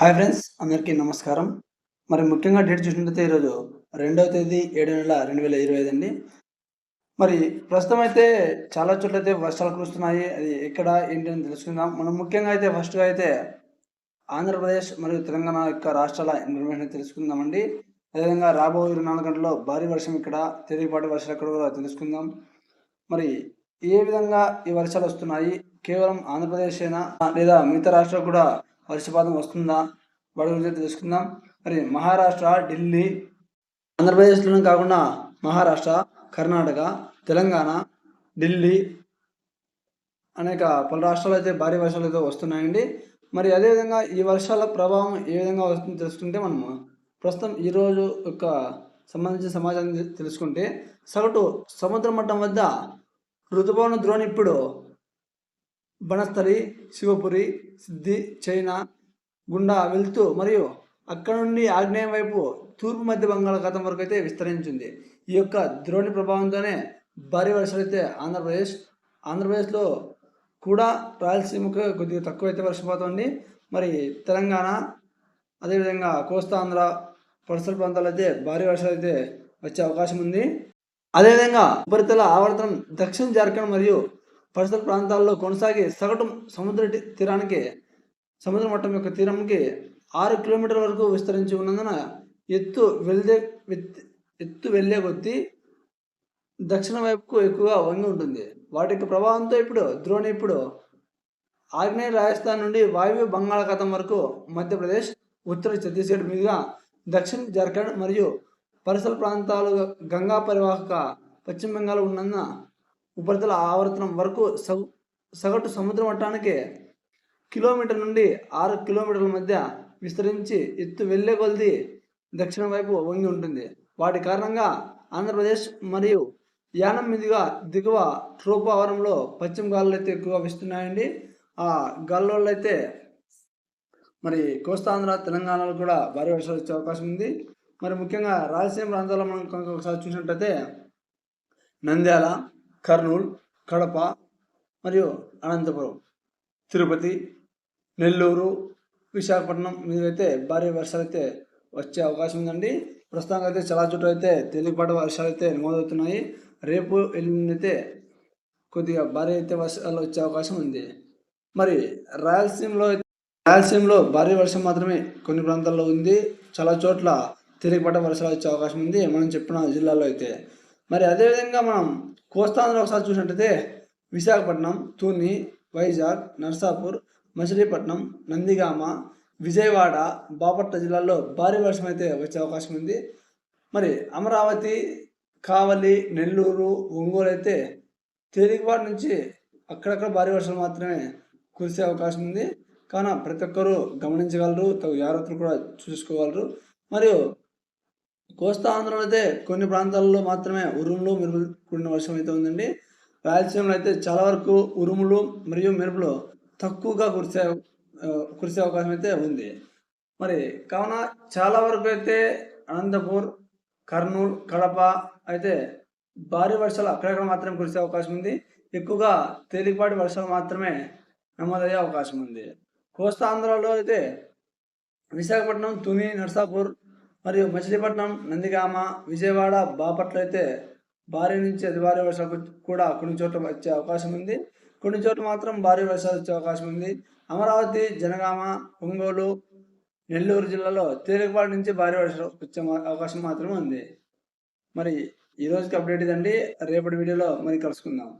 Hi friends అందరికీ నమస్కారం. మరి ముఖ్యంగా డేట్ చూసినట్లయితే ఈరోజు రెండవ తేదీ ఏడు నెల రెండు వేల ఇరవై ఐదు అండి. మరి ప్రస్తుతం అయితే చాలా చోట్ల అయితే వర్షాలు కురుస్తున్నాయి. అది ఎక్కడ ఏంటి అని తెలుసుకుందాం. మనం ముఖ్యంగా అయితే ఫస్ట్గా అయితే ఆంధ్రప్రదేశ్ మరియు తెలంగాణ యొక్క రాష్ట్రాల ఇన్ఫర్మేషన్ తెలుసుకుందామండి. అదేవిధంగా రాబోయే ఇరవై నాలుగు గంటల్లో భారీ వర్షం ఇక్కడ తేలికపాటి వర్షాలు ఎక్కడ కూడా తెలుసుకుందాం. మరి ఏ విధంగా ఈ వర్షాలు వస్తున్నాయి? కేవలం ఆంధ్రప్రదేశ్ అయినా లేదా మిగతా రాష్ట్రాలు కూడా వర్షపాతం వస్తుందా? వాటి గురించి తెలుసుకుందాం. మరి మహారాష్ట్ర ఢిల్లీ ఆంధ్రప్రదేశ్లోనే కాకుండా మహారాష్ట్ర కర్ణాటక తెలంగాణ ఢిల్లీ అనేక పలు రాష్ట్రాలు అయితే భారీ వర్షాలు అయితే వస్తున్నాయండి. మరి అదేవిధంగా ఈ వర్షాల ప్రభావం ఏ విధంగా వస్తుందో తెలుసుకుంటే మనము ప్రస్తుతం ఈరోజు యొక్క సంబంధించిన సమాచారం తెలుసుకుంటే సగటు సముద్ర మట్టం వద్ద ఋతుపవన ద్రోణి ఇప్పుడు బనస్థలి శివపురి సిద్ధి చైనా గుండా వెళ్తూ మరియు అక్కడ నుండి ఆగ్నేయం వైపు తూర్పు మధ్య బంగాళాఖాతం వరకు అయితే విస్తరించింది. ఈ యొక్క ద్రోణి ప్రభావంతోనే భారీ వర్షాలు అయితే ఆంధ్రప్రదేశ్ ఆంధ్రప్రదేశ్లో కూడా రాయలసీమకు కొద్దిగా తక్కువైతే వర్షపాతం ఉంది మరి తెలంగాణ అదేవిధంగా కోస్తాంధ్ర పరిసర ప్రాంతాలు అయితే భారీ వర్షాలు అయితే వచ్చే అవకాశం ఉంది. అదేవిధంగా ఉపరితల ఆవర్తనం దక్షిణ జార్ఖండ్ మరియు పరిసర ప్రాంతాల్లో కొనసాగి సగటు సముద్ర తీరానికి సముద్ర మట్టం యొక్క తీరంకి ఆరు కిలోమీటర్ల వరకు విస్తరించి ఉన్నందున ఎత్తు వెళ్ళే ఎత్తు వెళ్ళే కొద్దీ దక్షిణ వైపుకు ఎక్కువగా వంగి ఉంటుంది. వాటి యొక్క ప్రభావంతో ఇప్పుడు ద్రోణి ఇప్పుడు ఆగ్నేయ రాజస్థాన్ నుండి వాయువ్య బంగాళాఖాతం వరకు మధ్యప్రదేశ్ ఉత్తర ఛత్తీస్గఢ్ మీదుగా దక్షిణ జార్ఖండ్ మరియు పరిసర ప్రాంతాలు గంగా పరివాహక పశ్చిమ బెంగాల్ ఉన్నందున ఉపరితల ఆవర్తనం వరకు సగ సగటు సముద్ర మట్టానికి కిలోమీటర్ నుండి ఆరు కిలోమీటర్ల మధ్య విస్తరించి ఎత్తు వెళ్ళే కొలది దక్షిణ వైపు వంగి ఉంటుంది. వాటి కారణంగా ఆంధ్రప్రదేశ్ మరియు యానం మీదుగా దిగువ ట్రోపావరంలో పశ్చిమ గాలులు అయితే ఎక్కువగా వీస్తున్నాయండి. ఆ గాల్లో అయితే మరి కోస్తాంధ్ర తెలంగాణలో కూడా భారీ వర్షాలు వచ్చే అవకాశం ఉంది. మరి ముఖ్యంగా రాయలసీమ ప్రాంతాల్లో మనం కనుక ఒకసారి చూసినట్టయితే నంద్యాల కర్నూలు కడప మరియు అనంతపురం. తిరుపతి నెల్లూరు విశాఖపట్నం మీదైతే భారీ వర్షాలు అయితే వచ్చే అవకాశం ఉందండి. ప్రస్తుతానికి అయితే చాలా చోట్ల అయితే తేలికపాటి వర్షాలు అయితే నమోదవుతున్నాయి. రేపు ఎల్లుండి అయితే కొద్దిగా భారీ అయితే వర్షాలు వచ్చే అవకాశం ఉంది. మరి రాయలసీమలో రాయలసీమలో భారీ వర్షం మాత్రమే కొన్ని ప్రాంతాల్లో ఉంది. చాలా చోట్ల తేలికపాటి వర్షాలు వచ్చే అవకాశం ఉంది. మనం చెప్పిన జిల్లాలో అయితే. మరి అదేవిధంగా మనం కోస్తాంధ్ర ఒకసారి చూసినట్టయితే విశాఖపట్నం తూని వైజాగ్ నర్సాపూర్ మచిలీపట్నం నందిగామ విజయవాడ బాపట్ల జిల్లాల్లో భారీ వర్షం అయితే వచ్చే అవకాశం ఉంది. మరి అమరావతి కావలి నెల్లూరు ఒంగోలు అయితే తేలికపాటి నుంచి అక్కడక్కడ భారీ వర్షాలు మాత్రమే కురిసే అవకాశం ఉంది. కానీ ప్రతి ఒక్కరూ గమనించగలరు తగు జాగ్రత్తలు కూడా చూసుకోగలరు. మరియు కోస్తా ఆంధ్రలో అయితే కొన్ని ప్రాంతాల్లో మాత్రమే ఉరుములు మెరుపులు కూడిన వర్షం అయితే ఉందండి. రాయలసీమలో అయితే చాలా వరకు ఉరుములు మరియు మెరుపులు తక్కువగా కురిసే కురిసే అవకాశం అయితే ఉంది. మరి కావున చాలా వరకు అయితే అనంతపూర్ కర్నూలు కడప అయితే భారీ వర్షాలు అక్కడక్కడ మాత్రమే కురిసే అవకాశం ఉంది. ఎక్కువగా తేలికపాటి వర్షాలు మాత్రమే నమోదయ్యే అవకాశం ఉంది. కోస్తా ఆంధ్రలో అయితే విశాఖపట్నం తుని నర్సాపూర్ మరియు మచిలీపట్నం నందిగామ విజయవాడ బాపట్ల అయితే భారీ నుంచి అతి భారీ వర్షాలు కూడా కొన్ని చోట్ల వచ్చే అవకాశం ఉంది. కొన్ని చోట్ల మాత్రం భారీ వర్షాలు వచ్చే అవకాశం ఉంది. అమరావతి జనగామ ఒంగోలు నెల్లూరు జిల్లాలో తేలికపాటి నుంచి భారీ వర్షాలు వచ్చే అవకాశం మాత్రమే ఉంది. మరి ఈ రోజుకి అప్డేట్ ఇదండి. రేపటి వీడియోలో మరి కలుసుకుందాం.